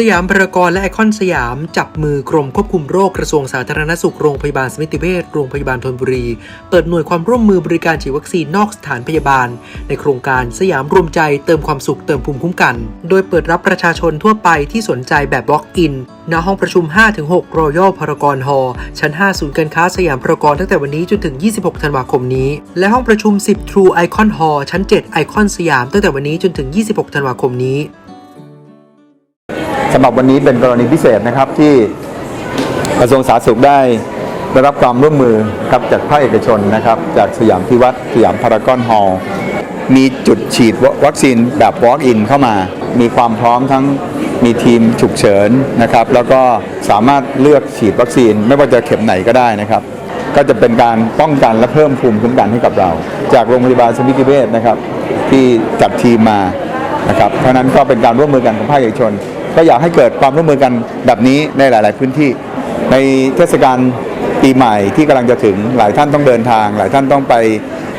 สยามพารากอนและไอคอนสยาม จับมือกรมควบคุมโรคกระทรวงสาธารณสุขโรงพยาบาลสมิติเวชโรงพยาบาลธนบุรี เปิดหน่วยความร่วมมือบริการฉีดวัคซีนนอกสถานพยาบาล ในโครงการสยามรวมใจเติมความสุขเติมภูมิคุ้มกัน โดยเปิดรับประชาชนทั่วไปที่สนใจแบบ Walk-in ณห้องประชุม 5-6 Royal Paragon Hall ชั้น 5 ศูนย์การค้าสยามพารากอนตั้งแต่วันนี้จนถึง 26 ธันวาคมนี้ และห้องประชุม 10 True Icon Hall ชั้น 7 Icon สยามตั้งแต่วันนี้จนถึง 26 ธันวาคมนี้ สำหรับวันนี้เป็นกรณีพิเศษนะครับที่กระทรวงสาธารณสุขได้ได้รับความร่วมมือครับจากภาคเอกชนนะครับ จากสยามพิวัตรสยามพารากอนฮอลล์มีจุดฉีดวัคซีนแบบ Walk-in เข้ามา มีความพร้อมทั้งมีทีมฉุกเฉินนะครับ แล้วก็สามารถเลือกฉีดวัคซีนไม่ว่าจะเข็มไหนก็ได้นะครับ ก็จะเป็นการป้องกันและเพิ่มภูมิคุ้มกันให้กับเรา จากโรงพยาบาลสมิติเวชนะครับ ที่จัดทีมมานะครับเพราะฉะนั้นก็เป็นการร่วมมือกันของภาคเอกชน ก็อยากให้เกิดความร่วมมือกันแบบนี้ในหลาย ๆ พื้นที่ ในเทศกาลปีใหม่ที่กำลังจะถึงหลายท่านต้องเดินทาง หลายท่านต้องไป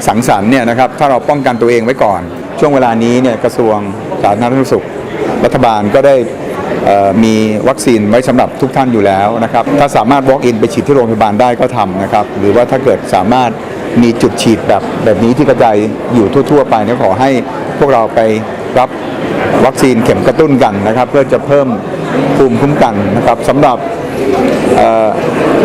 สังสรรค์เนี่ยนะครับถ้าเราป้องกันตัวเองไว้ก่อน ช่วงเวลานี้เนี่ยกระทรวงสาธารณสุข รัฐบาลก็ได้มีวัคซีนไว้สำหรับทุกท่านอยู่แล้วนะครับ ถ้าสามารถ walk in ไปฉีดที่โรงพยาบาลได้ก็ทำนะครับ หรือว่าถ้าเกิดสามารถมีจุดฉีดแบบแบบนี้ที่กระจายอยู่ทั่ว ๆ ไปเนี่ยขอให้พวกเราไปรับ วัคซีนเข็มกระตุ้นกันนะครับ เพื่อจะเพิ่มภูมิคุ้มกันนะครับสำหรับเอ่อ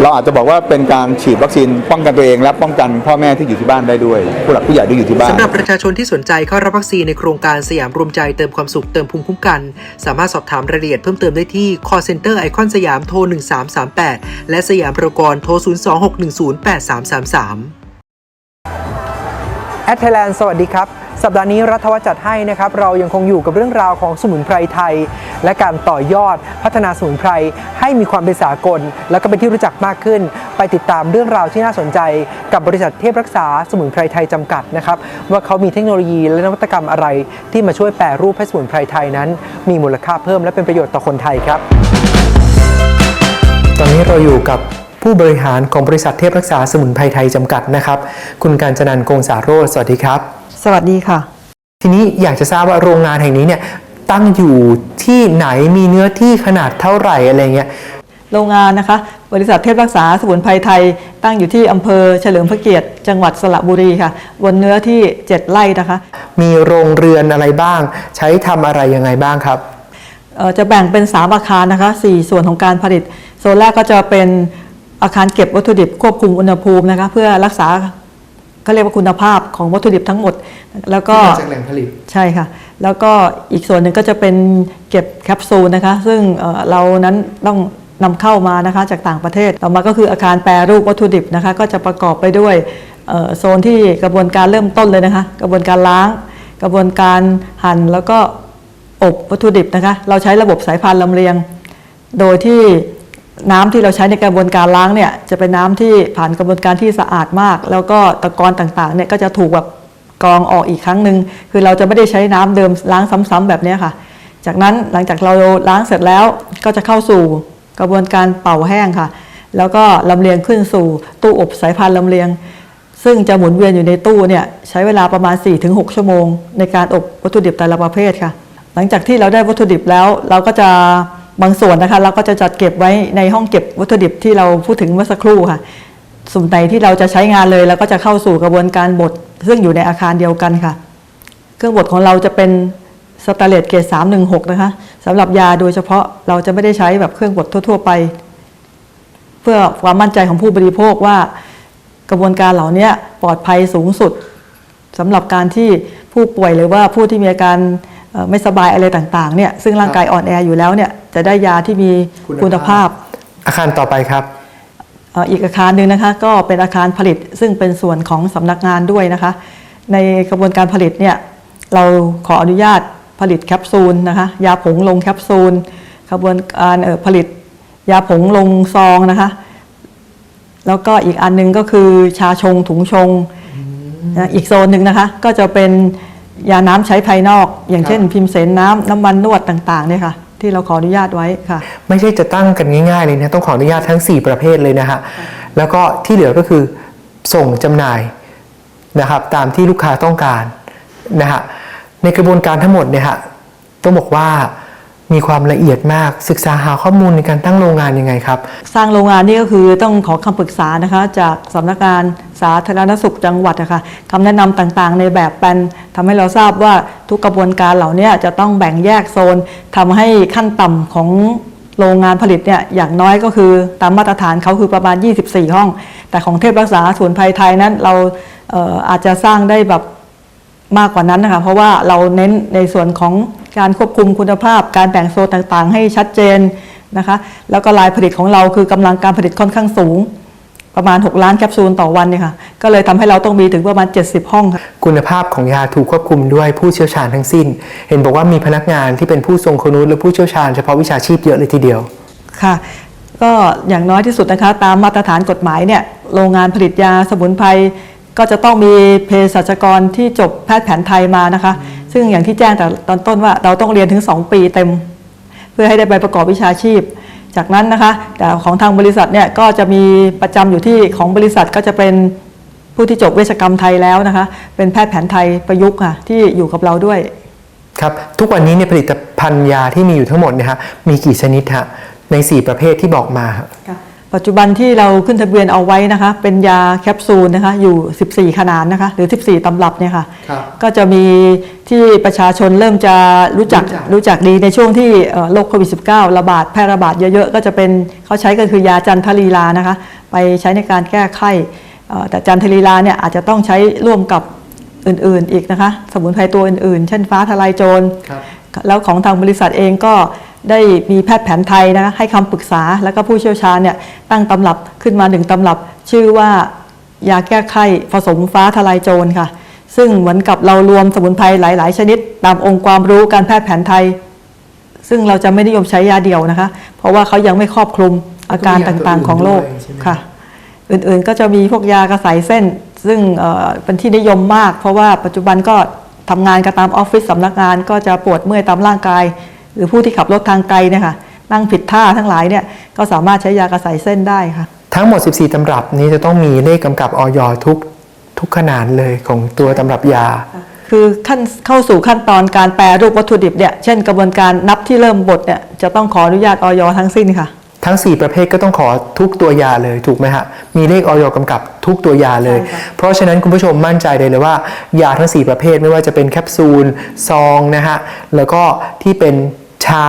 เราอาจจะบอกว่าเป็นการฉีดวัคซีนป้องกันตัวเอง และป้องกันพ่อแม่ที่อยู่ที่บ้านได้ด้วย ผู้หลักผู้ใหญ่ที่อยู่ที่บ้าน สำหรับประชาชนที่สนใจเข้ารับวัคซีนในโครงการสยามรวมใจเติมความสุขเติมภูมิคุ้มกัน สามารถสอบถามรายละเอียดเพิ่มเติมได้ที่ call center ไอคอนสยามโทร 1338 และสยามพารากอนโทร 026108333 แอดไทยแลนด์สวัสดีครับ สัปดาห์นี้รัฐวัจัดให้นะครับเรายังคงอยู่กับเรื่องราวของสมุนไพรไทย และการต่อยอดพัฒนาสมุนไพรให้มีความเป็นสากล และก็เป็นที่รู้จักมากขึ้น ไปติดตามเรื่องราวที่น่าสนใจ กับบริษัทเทพรักษาสมุนไพรไทยจำกัดนะครับว่าเขามีเทคโนโลยีและนวัตกรรมอะไร ที่มาช่วยแปรรูปให้สมุนไพรไทยนั้น มีมูลค่าเพิ่มและเป็นประโยชน์ต่อคนไทยครับ ตอนนี้เราอยู่กับผู้บริหารของบริษัทเทพรักษาสมุนไพรไทยจำกัดนะครับ คุณการจนันโกงสาโรสวัสดีครับ สวัสดีค่ะ ทีนี้อยากจะทราบว่าโรงงานแห่งนี้เนี่ยตั้งอยู่ที่ไหนมีเนื้อที่ขนาดเท่าไหร่อะไรเงี้ยโรงงานนะคะ บริษัทเทพรักษาสมุนไพรไทย ตั้งอยู่ที่อำเภอเฉลิมพระเกียรติ จังหวัดสระบุรีค่ะ บนเนื้อที่ 7 ไร่นะคะ มีโรงเรือนอะไรบ้าง ใช้ทำอะไรยังไงบ้างครับเอ่อจะแบ่งเป็น 3 อาคารนะคะ 4 ส่วนของการผลิต โซนแรกก็จะเป็นอาคารเก็บวัตถุดิบควบคุมอุณหภูมินะคะ เพื่อรักษา เขาเรียกว่าคุณภาพของวัตถุดิบทั้งหมด แล้วก็จากแหล่งผลิตใช่ค่ะ แล้วก็อีกส่วนหนึ่งก็จะเป็นเก็บแคปซูลนะคะ ซึ่งเอ่อเรานั้นต้องนำเข้ามานะคะจากต่างประเทศต่อมาก็คืออาคารแปรรูปวัตถุดิบนะคะ ก็จะประกอบไปด้วยเอ่อโซนที่กระบวนการเริ่มต้นเลยนะคะ กระบวนการล้าง กระบวนการหั่นแล้วก็อบวัตถุดิบนะคะ เราใช้ระบบสายพานลำเลียง โดยที่ น้ำที่เราใช้ในกระบวนการล้างเนี่ยจะเป็นน้ำที่ผ่านกระบวนการที่สะอาดมาก แล้วก็ตะกอนต่างๆเนี่ยก็จะถูกแบบกรองออกอีกครั้งหนึ่งคือเราจะไม่ได้ใช้น้ำเดิมล้างซ้ำๆแบบนี้ค่ะ จากนั้นหลังจากเราล้างเสร็จแล้วก็จะเข้าสู่กระบวนการเป่าแห้งค่ะ แล้วก็ลำเลียงขึ้นสู่ตู้อบสายพานลำเลียง ซึ่งจะหมุนเวียนอยู่ในตู้เนี่ยใช้เวลาประมาณ 4-6 ชั่วโมง ในการอบวัตถุดิบแต่ละประเภทค่ะ หลังจากที่เราได้วัตถุดิบแล้วเราก็จะ บางส่วนนะคะเราก็จะจัดเก็บไว้ในห้องเก็บวัตถุดิบที่เราพูดถึงเมื่อสักครู่ค่ะ ส่วนไหนที่เราจะใช้งานเลยเราก็จะเข้าสู่กระบวนการบดซึ่งอยู่ในอาคารเดียวกันค่ะ เครื่องบดของเราจะเป็นสแตเลสเกรด316 นะคะสำหรับยาโดยเฉพาะเราจะไม่ได้ใช้แบบเครื่องบดทั่ว ๆ ไป เพื่อความมั่นใจของผู้บริโภคว่ากระบวนการเหล่านี้ปลอดภัยสูงสุดสำหรับการที่ผู้ป่วยหรือว่าผู้ที่มีอาการ ไม่สบายอะไรต่างๆเนี่ยซึ่งร่างกายอ่อนแออยู่แล้วเนี่ยจะได้ยาที่มีคุณคุณภาภาพพอาคารต่อไปครับเอ่ออีกอาคารหนึ่งนะคะก็เป็นอาคารผลิตซึ่งเป็นส่วนของสำนักงานด้วยนะคะ ในกระบวนการผลิตเนี่ยเราขออนุญาตผลิตแคปซูลนะคะยาผงลงแคปซูลกระบวนการเอ่อผลิตยาผงลงซองนะคะ แล้วก็อีกอันหนึงก็คือชาชงถุงชงนะอีกโซนหนึ่งนะคะก็จะเป็น ยาน้ำใช้ภายนอก อย่างเช่น พิมเสนน้ำน้ำมันนวดต่างๆเนี่ยค่ะ ที่เราขออนุญาตไว้ค่ะ ไม่ใช่จะตั้งกันง่ายๆเลยนะต้องขออนุญาตทั้ง 4 ประเภทเลยนะฮะแล้วก็ที่เหลือก็คือส่งจำหน่ายนะครับตามที่ลูกค้าต้องการนะฮะในกระบวนการทั้งหมดเนี่ยฮะต้องบอกว่า มีความละเอียดมากศึกษาหาข้อมูลในการตั้งโรงงานยังไงครับ สร้างโรงงานนี่ก็คือต้องขอคำปรึกษานะคะ จากสำนักงานสาธารณสุขจังหวัดนะคะคำแนะนำต่างๆ ในแบบแปลนทำให้เราทราบว่าทุกกระบวนการเหล่านี้จะต้องแบ่งแยกโซนทำให้ขั้นต่ำของโรงงานผลิตเนี่ยอย่างน้อยก็คือตามมาตรฐานเขาคือประมาณ 24 ห้อง แต่ของเทพรักษาศูนย์ภัยไทยนั้นเราเอออาจจะสร้างได้แบบมากกว่านั้นนะคะ เพราะว่าเราเน้นในส่วนของ การควบคุมคุณภาพ การแบ่งโซนต่างๆ ให้ชัดเจนนะคะ แล้วก็ลายผลิตของเราคือกำลังการผลิตค่อนข้างสูง ประมาณ 6 ล้านแคปซูลต่อวันเนี่ยค่ะ ก็เลยทำให้เราต้องมีถึงประมาณ 70 ห้องค่ะคุณภาพของยาถูกควบคุมด้วยผู้เชี่ยวชาญทั้งสิ้น เห็นบอกว่ามีพนักงานที่เป็นผู้ทรงคุณวุฒิและผู้เชี่ยวชาญเฉพาะวิชาชีพเยอะเลยทีเดียวค่ะก็อย่างน้อยที่สุดนะคะตามมาตรฐานกฎหมายเนี่ยโรงงานผลิตยาสมุนไพรก็จะต้องมีเภสัชกรที่จบแพทย์แผนไทยมานะคะ ซึ่งอย่างที่แจ้งแต่ตอนต้นว่าเราต้องเรียนถึง 2 ปีเต็ม เพื่อให้ได้ใบประกอบวิชาชีพ จากนั้นนะคะ แต่ของทางบริษัทเนี่ยก็จะมีประจำอยู่ที่ของบริษัทก็จะเป็นผู้ที่จบเวชกรรมไทยแล้วนะคะ เป็นแพทย์แผนไทยประยุกต์ค่ะที่อยู่กับเราด้วย ครับทุกวันนี้เนี่ยผลิตภัณฑ์ยาที่มีอยู่ทั้งหมดเนี่ยฮะมีกี่ชนิดฮะใน 4 ประเภทที่บอกมาฮะ ปัจจุบันที่เราขึ้นทะเบียนเอาไว้นะคะ เป็นยาแคปซูลนะคะอยู่ 14 ขนาดนะคะ หรือ 14 ตำรับเนี่ยค่ะครับก็จะมีที่ประชาชนเริ่มจะรู้จักรู้จักรู้จักดีในช่วงที่เอ่อโรคโควิด -19 ระบาดแพร่ระบาดเยอะๆ ก็จะเป็นเขาใช้ก็คือยาจันทลีลานะคะ ไปใช้ในการแก้ไข้เอ่อแต่จันทลีลาเนี่ยอาจจะต้องใช้ร่วมกับอื่นๆอีกนะคะ สมุนไพรตัวอื่นๆ เช่นฟ้าทลายโจรครับแล้วของทางบริษัทเองก็ ได้มีแพทย์แผนไทยนะคะให้คำปรึกษาแล้วก็ผู้เชี่ยวชาญเนี่ยตั้งตำรับขึ้นมาหนึ่งตำรับ ชื่อว่ายาแก้ไข้ผสมฟ้าทลายโจรค่ะ ซึ่งเหมือนกับเรารวมสมุนไพรหลาย ๆ ชนิด ตามองค์ความรู้การแพทย์แผนไทย ซึ่งเราจะไม่นิยมใช้ยาเดียวนะคะ เพราะว่าเขายังไม่ครอบคลุมอาการต่างๆของโรคต้องมียาตัวอื่นด้วยใช่ไหมค่ะ อื่นๆก็จะมีพวกยากระสายเส้น ซึ่งเอ่อเป็นที่นิยมมาก เพราะว่าปัจจุบันก็ทำงานกันตามออฟฟิศสำนักงานก็จะปวดเมื่อยตามร่างกาย หรือผู้ที่ขับรถทางไกลเนี่ยค่ะนั่งผิดท่าทั้งหลายเนี่ยก็สามารถใช้ยากระสายเส้นได้ค่ะ ทั้งหมด 14 ตำรับนี้จะต้องมีเลขกำกับออยทุกทุกขนาดเลยของตัวตำรับยา คือขั้นเข้าสู่ขั้นตอนการแปรรูปวัตถุดิบเนี่ยเช่นกระบวนการนับที่เริ่มบดเนี่ยจะต้องขออนุญาตออยทั้งสิ้นค่ะ ทั้ง 4 ประเภทก็ต้องขอทุกตัวยาเลยถูกไหมฮะมีเลขออยกำกับทุกตัวยาเลย ใช่ค่ะ เพราะฉะนั้นคุณผู้ชมมั่นใจได้เลยว่า ยาทั้ง 4 ประเภทไม่ว่าจะเป็นแคปซูลซองนะฮะแล้วก็ที่เป็น ชา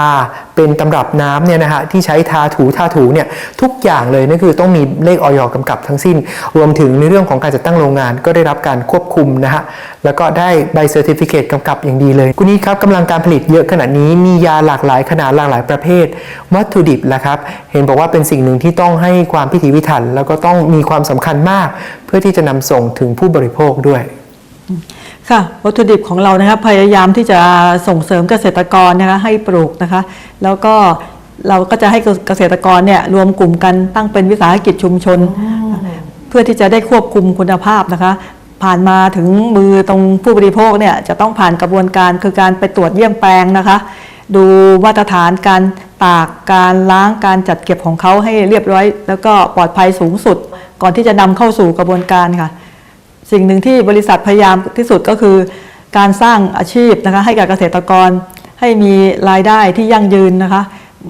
เป็นตำรับน้ำเนี่ยนะฮะที่ใช้ทาถูทาถูเนี่ยทุกอย่างเลยนั่นคือต้องมีเลขออยกำกับทั้งสิ้น รวมถึงในเรื่องของการจัดตั้งโรงงานก็ได้รับการควบคุมนะฮะแล้วก็ได้ใบเซอร์ติฟิเคตกำกับอย่างดีเลยคุณนี้ครับกำลังการผลิตเยอะขนาดนี้มียาหลากหลายขนาดหลากหลายประเภท วัตถุดิบละครับเห็นบอกว่าเป็นสิ่งหนึ่งที่ต้องให้ความพิถีพิถัน แล้วก็ต้องมีความสำคัญมาก เพื่อที่จะนำส่งถึงผู้บริโภคด้วย ค่ะวัตถุดิบของเรานะคะพยายามที่จะส่งเสริมเกษตรกรนะคะให้ปลูกนะคะ แล้วก็เราก็จะให้เกษตรกรเนี่ยรวมกลุ่มกันตั้งเป็นวิสาหกิจชุมชน เพื่อที่จะได้ควบคุมคุณภาพนะคะ ผ่านมาถึงมือตรงผู้บริโภคเนี่ยจะต้องผ่านกระบวนการคือการไปตรวจเยี่ยมแปลงนะคะ ดูมาตรฐานการตากการล้างการจัดเก็บของเขาให้เรียบร้อย แล้วก็ปลอดภัยสูงสุด ก่อนที่จะนำเข้าสู่กระบวนการค่ะ สิ่งหนึ่งที่บริษัทพยายามที่สุดก็คือการสร้างอาชีพนะคะให้กับเกษตรกร ให้มีรายได้ที่ยั่งยืนนะคะ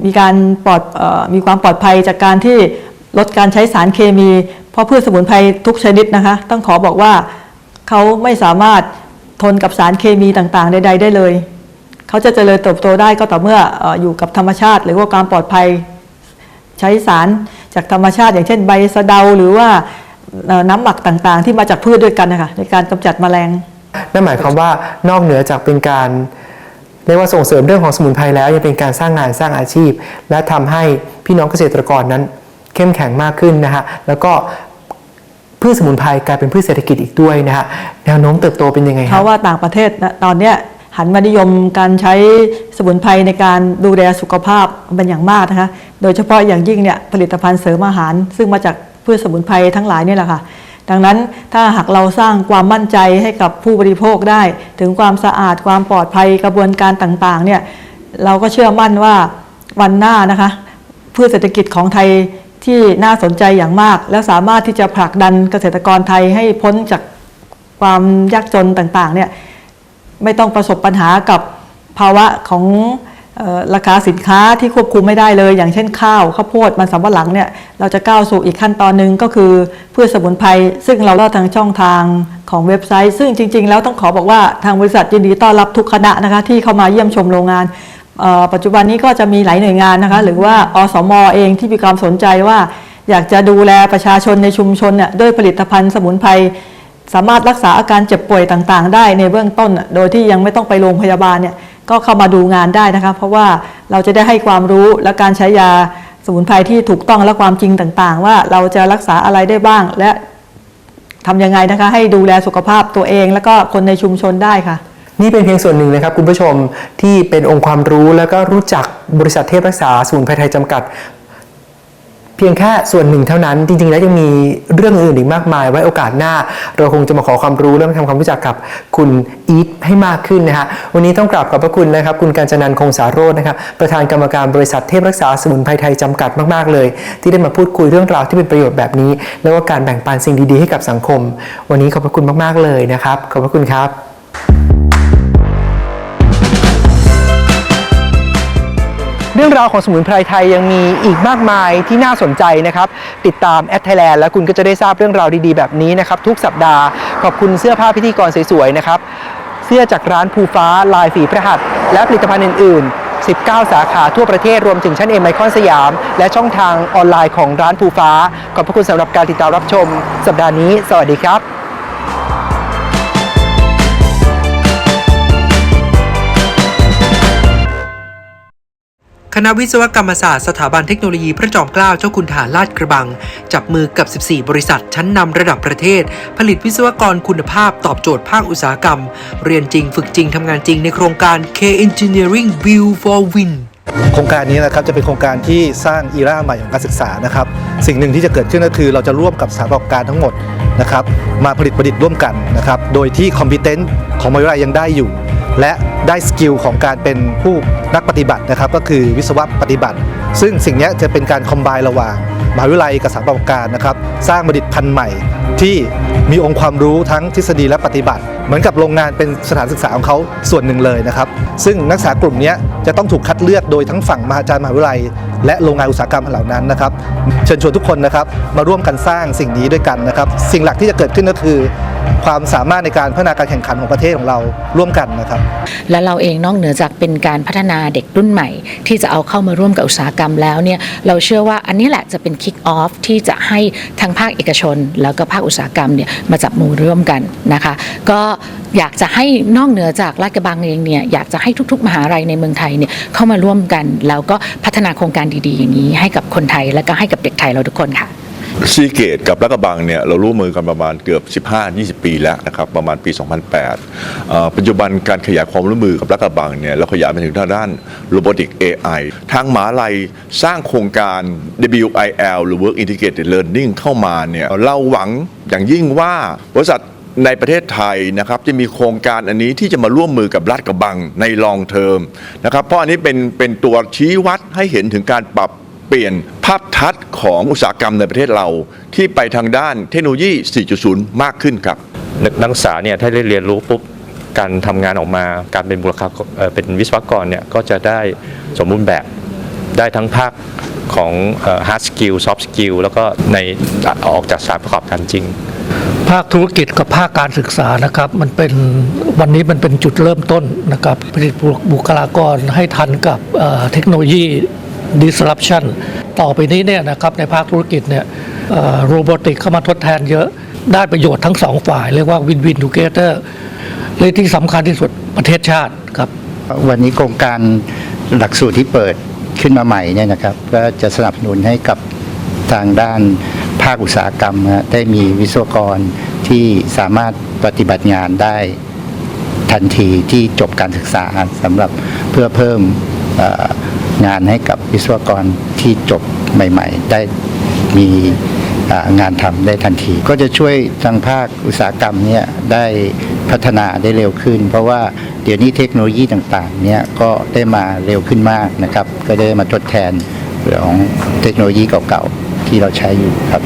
มีการปลอดออมีความปลอดภัยจากการที่ลดการใช้สารเคมี เพราะพืชสมุนไพรทุกชนิดนะคะต้องขอบอกว่าเขาไม่สามารถทนกับสารเคมีต่างๆ ใด ๆ ได้เลยเขาจะเจริญเติบโตได้ก็ต่อเมื่อออยู่กับธรรมชาติ หรือว่าการปลอดภัยใช้สารจากธรรมชาติ อย่างเช่นใบสะเดาหรือว่า น้ำหมักต่างๆ ที่มาจากพืชด้วยกันนะคะในการกำจัดแมลง นั่นหมายความว่านอกเหนือจากเป็นการเรียกว่าส่งเสริมเรื่องของสมุนไพรแล้วยังเป็นการสร้างงานสร้างอาชีพ และทำให้พี่น้องเกษตรกรนั้น เข้มแข็งมากขึ้นนะฮะแล้วก็พืชสมุนไพรกลายเป็นพืชเศรษฐกิจอีกด้วยนะฮะแนวโน้มเติบโตเป็นยังไงเพครับราะว่าต่างประเทศนะตอนเนี้ยหันมานิยมการใช้สมุนไพรในการดูแลสุขภาพเป็นอย่างมากนะคะ โดยเฉพาะอย่างยิ่งเนี่ยผลิตภัณฑ์เสริมอาหาร ซึ่งมาจาก พืชสมุนไพรทั้งหลายเนี่ยแหละค่ะ ดังนั้นถ้าหากเราสร้างความมั่นใจให้กับผู้บริโภคได้ ถึงความสะอาดความปลอดภัยกระบวนการต่างๆเนี่ยเราก็เชื่อมั่นว่าวันหน้านะคะพืชเศรษฐกิจของไทยที่น่าสนใจอย่างมาก และสามารถที่จะผลักดันเกษตรกรไทยให้พ้นจากความยากจนต่างๆเนี่ยไม่ต้องประสบปัญหากับภาวะของ ราคาสินค้าที่ควบคุมไม่ได้เลย อย่างเช่นข้าวข้าวโพดมันสำปะหลังเนี่ยเราจะก้าวสู่อีกขั้นตอนหนึ่งก็คือพืชสมุนไพรซึ่งเราเล่าทางช่องทางของเว็บไซต์ ซึ่งจริง ๆ แล้วต้องขอบอกว่าทางบริษัทยินดีต้อนรับทุกคณะนะคะที่เข้ามาเยี่ยมชมโรงงานปัจจุบันนี้ก็จะมีหลายหน่วยงานนะคะหรือว่าอสมอเองที่มีความสนใจว่า อยากจะดูแลประชาชนในชุมชนเนี่ยด้วยผลิตภัณฑ์สมุนไพรสามารถรักษาอาการเจ็บป่วยต่างๆ ได้ในเบื้องต้น โดยที่ยังไม่ต้องไปโรงพยาบาลเนี่ย ก็เข้ามาดูงานได้นะคะ เพราะว่าเราจะได้ให้ความรู้และการใช้ยาสมุนไพรที่ถูกต้องและความจริงต่างๆ ว่าเราจะรักษาอะไรได้บ้าง และทำยังไงนะคะ ให้ดูแลสุขภาพตัวเอง และก็คนในชุมชนได้ค่ะ นี่เป็นเพียงส่วนหนึ่งนะครับคุณผู้ชมที่เป็นองค์ความรู้แล้วก็รู้จักบริษัทเทพรักษาสมุนไพรไทยจำกัด พียงแค่ส่วนหนึ่งเท่านั้น จริงๆ แล้วยังมีเรื่องอื่นอีกมากมาย ไว้โอกาสหน้า เราคงจะมาขอความรู้และมาทำความรู้จักกับคุณอีทให้มากขึ้นนะฮะวันนี้ต้องกราบขอบพระคุณนะครับ คุณการจนันคงสารโรจน์นะครับประธานกรรมการบริษัทเทพรักษาสมุนไพรไทยจำกัดมากๆเลย ที่ได้มาพูดคุยเรื่องราวที่เป็นประโยชน์แบบนี้ แล้วก็การแบ่งปันสิ่งดีๆให้กับสังคม วันนี้ขอบพระคุณมากๆเลยนะครับขอบพระคุณครับ เรื่องราวของสมุนไพรไทยยังมีอีกมากมายที่น่าสนใจนะครับ ติดตามแอดไทยแลนด์แล้วคุณก็จะได้ทราบเรื่องราวดีๆแบบนี้นะครับ ทุกสัปดาห์ ขอบคุณเสื้อผ้าพิธีกรสวยๆนะครับ เสื้อจากร้านภูฟ้าลายฝีพระหัตถ์และผลิตภัณฑ์อื่น ๆ 19 สาขาทั่วประเทศรวมถึงชั้นเอ็มไมคอนสยาม และช่องทางออนไลน์ของร้านภูฟ้า ขอบพระคุณสำหรับการติดตามรับชม สัปดาห์นี้ สวัสดีครับ คณะวิศวกรรมศาสตร์สถาบันเทคโนโลยีพระจอมเกล้าเจ้าคุณทหารลาดกระบัง จับมือกับ 14 บริษัทชั้นนำระดับประเทศ ผลิตวิศวกรคุณภาพตอบโจทย์ภาคอุตสาหกรรม เรียนจริงฝึกจริงทำงานจริงในโครงการ K Engineering Build for Win โครงการนี้นะครับจะเป็นโครงการที่สร้างอีราใหม่ของการศึกษานะครับสิ่งหนึ่งที่จะเกิดขึ้นก็คือ เราจะร่วมกับสถานประกอบการทั้งหมดนะครับมาผลิตประดิษฐ์ร่วมกันนะครับโดยที่คอมพิเตนต์ของมหาวิทยาลัยยังได้อยู่ และได้สกิลของการเป็นผู้นักปฏิบัตินะครับ ก็คือวิศวะปฏิบัติ ซึ่งสิ่งนี้จะเป็นการคอมไบระหว่างมหาวิทยาลัยกับสถานประการนะครับ สร้างประดิษฐ์พันธุ์ใหม่ที่มีองค์ความรู้ทั้งทฤษฎีและปฏิบัติ เหมือนกับโรงงานเป็นสถานศึกษาของเขาส่วนหนึ่งเลยนะครับ ซึ่งนักศึกษากลุ่มนี้จะต้องถูกคัดเลือกโดยทั้งฝั่งมหาจารย์มหาวิทยาลัย และโรงงานอุตสาหกรรมเหล่านั้นนะครับ เชิญชวนทุกคนนะครับมาร่วมกันสร้างสิ่งนี้ด้วยกันนะครับ สิ่งหลักที่จะเกิดขึ้นก็คือ ความสามารถในการพัฒนาการแข่งขันของประเทศของเราร่วมกันนะครับ และเราเองนอกเหนือจากเป็นการพัฒนาเด็กรุ่นใหม่ ที่จะเอาเข้ามาร่วมกับอุตสาหกรรมแล้วเนี่ยเราเชื่อว่าอันนี้แหละจะเป็นคิกออฟที่จะให้ทั้งภาคเอกชน แล้วก็ภาคอุตสาหกรรมเนี่ยมาจับมือร่วมกันนะคะ ก็อยากจะให้นอกเหนือจากลาดกระบังเองเนี่ยอยากจะให้ทุก ๆ มหาลัยในเมืองไทยเนี่ยเข้ามาร่วมกัน แล้วก็พัฒนาโครงการดีๆ อย่างนี้ให้กับคนไทยและก็ให้กับเด็กไทยเราทุกคนค่ะ ซีเกตกับรักกระบังเนี่ยเราร่วมมือกันประมาณเกือบ 15-20 ปีแล้วนะครับประมาณปี 2008 ปัจจุบันการขยายความร่วมมือกับรักกระบังเนี่ยเราขยายไปถึงทางด้าน Robotic AI ทางหมหาลัยสร้างโครงการ WIL หรือ Work Integrated Learning เข้ามาเนี่ยเราหวังอย่างยิ่งว่าบริษัทในประเทศไทยนะครับจะมีโครงการอันนี้ที่จะมาร่วมมือกับรัฐกระบังในลองเทอมนะครับเพราะอันนี้เป็นเป็นตัวชี้วัดให้เห็นถึงการปรับ เปลี่ยนภาพทัศน์ของอุตสาหกรรมในประเทศเราที่ไปทางด้านเทคโนโลยี 4.0 มากขึ้นครับ นักนักศึกษาเนี่ยถ้าได้เรียนรู้ปุ๊บการทำงานออกมาการเป็นบุคลากรเอ่อเป็นวิศวกรเนี่ยก็จะได้สมบูรณ์แบบได้ทั้งภาคของเอ่อ hard skill soft skill แล้วก็ในออกจากสารประกอบการจริง ภาคธุรกิจกับภาคการศึกษานะครับ มันเป็นวันนี้มันเป็นจุดเริ่มต้นนะครับผลิตบุคลากรให้ทันกับเอ่อเทคโนโลยี disruption ต่อไปนี้เนี่ยนะครับในภาคธุรกิจเนี่ยโรบอติกเข้ามาทดแทนเยอะได้ประโยชน์ทั้งสองฝ่าย เรียกว่าวินวินทูเกเตอร์เลยที่สำคัญที่สุดประเทศชาติครับ วันนี้โครงการหลักสูตรที่เปิดขึ้นมาใหม่เนี่ยนะครับก็จะสนับสนุนให้กับทางด้านภาคอุตสาหกรรมได้มีวิศวกรที่สามารถปฏิบัติงานได้ทันทีที่จบการศึกษาสำหรับเพื่อเพิ่ม งานให้กับวิศวกรที่จบใหม่ ๆ ได้มีงานทำได้ทันที ก็จะช่วยทางภาคอุตสาหกรรมเนี่ยได้พัฒนาได้เร็วขึ้น เพราะว่าเดี๋ยวนี้เทคโนโลยีต่างๆเนี่ยก็ได้มาเร็วขึ้นมากนะครับ ก็ได้มาทดแทนเรื่องของเทคโนโลยีเก่าๆที่เราใช้อยู่ครับ